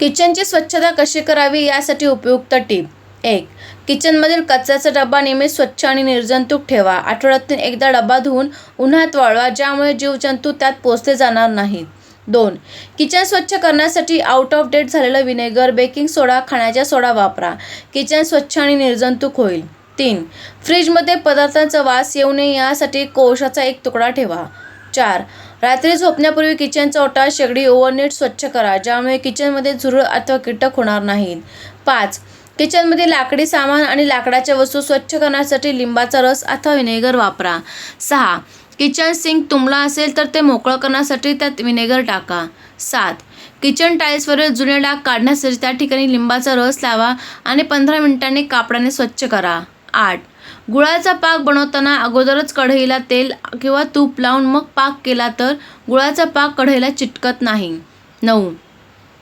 किचनची स्वच्छता कशी करावी यासाठी उपयुक्त टीप. एक किचनमधील कचऱ्याचा डबा नेहमी स्वच्छ आणि निर्जंतुक ठेवा. आठवड्यातून एकदा डबा धुवून उन्हात वाळवा ज्यामुळे जीवजंतू त्यात पोचले जाणार नाहीत. दोन किचन स्वच्छ करण्यासाठी आउट ऑफ डेट झालेलं विनेगर बेकिंग सोडा खाण्याचा सोडा वापरा. किचन स्वच्छ आणि निर्जंतुक होईल. तीन फ्रीजमध्ये पदार्थांचा वास येऊ नये यासाठी कोळशाचा एक तुकडा ठेवा. चार रात्री झोपण्यापूर्वी किचनचा ओटा शेगडी ओव्हरनेट स्वच्छ करा ज्यामुळे किचनमध्ये झुरळ अथवा कीटक होणार नाहीत. पाच किचनमध्ये लाकडी सामान आणि लाकडाच्या वस्तू स्वच्छ करण्यासाठी लिंबाचा रस अथवा विनेगर वापरा. सहा किचन सिंक तुंबला असेल तर ते मोकळं करण्यासाठी त्यात विनेगर टाका. सात किचन टाईल्सवरील जुने डाग काढण्यासाठी त्या ठिकाणी लिंबाचा रस लावा आणि पंधरा मिनिटांनी कापडाने स्वच्छ करा. आठ. गुळाचा पाक बनवताना अगोदरच कढईला तेल किंवा तूप लावून मग पाक केला तर गुळाचा पाक कढईला चिटकत नाही. नऊ.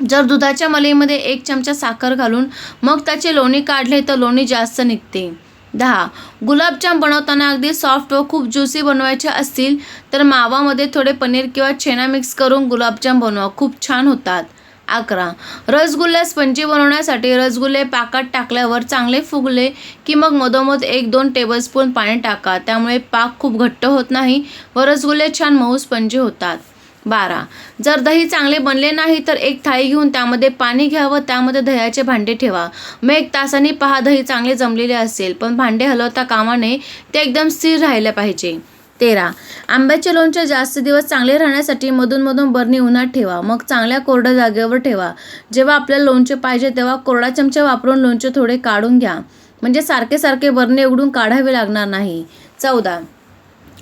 जर दुधाच्या मलईमध्ये एक चमचा साखर घालून मग त्याचे लोणी काढले तर लोणी जास्त निघते. दहा. गुलाबजाम बनवताना अगदी सॉफ्ट व खूप ज्युसी बनवायचे असतील तर मावामध्ये थोडे पनीर किंवा छेना मिक्स करून गुलाबजाम बनवा. खूप छान होतात. अकरा. रसगुल्ला स्पंजी बनवण्यासाठी रसगुल्ले पाकात टाकल्यावर चांगले फुगले की मग मधोमध एक दोन टेबलस्पून पाणी टाका. त्यामुळे पाक खूप घट्ट होत नाही व रसगुल्ले छान मऊ स्पंजी होतात. बारा. जर दही चांगले बनले नाही तर एक थाळी घेऊन त्यामध्ये पाणी घ्या व त्यामध्ये दह्याचे भांडे ठेवा. मग एक तासाने पहा दही चांगले जमलेले असेल पण भांडे हलवता कामा नये ते एकदम स्थिर राहिले पाहिजे. तेरा. आंब्याचे लोणचे जास्त दिवस चांगले राहण्यासाठी मधूनमधून बरणी उन्हात ठेवा. मग चांगल्या कोरड्या जागेवर ठेवा. जेव्हा आपल्याला लोणचे पाहिजे तेव्हा कोरडा चमचा वापरून लोणचे थोडे काढून घ्या. म्हणजे सारखे सारखे बरणे उघडून काढावे लागणार नाही. चौदा.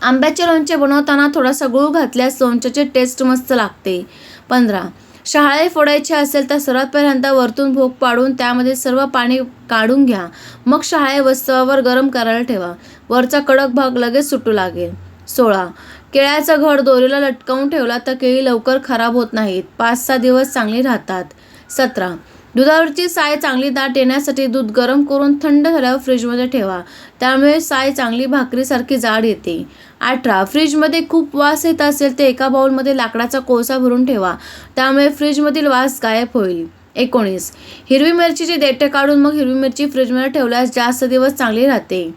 आंब्याचे लोणचे बनवताना थोडासा गूळ घातल्यास लोणच्याची टेस्ट मस्त लागते. पंधरा. शहाळे फोडायचे असेल तर सर्वात पहिल्यांदा वरतून भोग पाडून त्यामध्ये सर्व पाणी काढून घ्या. मग शहाळे वस्तवावर गरम करायला ठेवा. वरचा कडक भाग लगेच सुटू लागेल. सोळा. केळ्याचा घड दोरीला लटकावून ठेवला तर केळी लवकर खराब होत नाहीत. पाच सहा दिवस चांगली राहतात. सतरा. दुधावरची साय चांगली दाट येण्यासाठी दूध गरम करून थंड झाल्यावर फ्रीजमध्ये ठेवा. त्यामुळे साय चांगली भाकरीसारखी जाड येते. अठरा फ्रीजमध्ये खूप वास येत असेल तर एका बाउलमध्ये लाकडाचा कोळसा भरून ठेवा. त्यामुळे फ्रीजमधील वास गायब होईल. एकोणीस हिरवी मिरचीची देठे काढून मग हिरवी मिरची फ्रीजमध्ये ठेवल्यास जास्त दिवस चांगली राहते.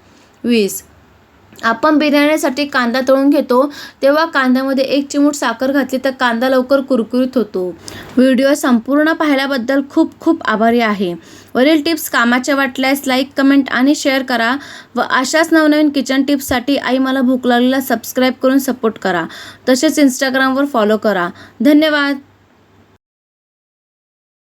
वीस आपण बिर्याणीसाठी कांदा तळून घेतो. तेव्हा कांद्यामध्ये एक चिमूट साखर घातली तर कांदा लवकर कुरकुरीत होतो. व्हिडिओ संपूर्ण पाहिल्याबद्दल खूप खूप आभारी आहे. वरील टिप्स कामाच्या वाटल्यास लाईक कमेंट आणि शेअर करा व अशाच नवनवीन किचन टिप्ससाठी आई मला भूक लागलेला सबस्क्राईब करून सपोर्ट करा. तसेच इंस्टाग्रामवर फॉलो करा. धन्यवाद.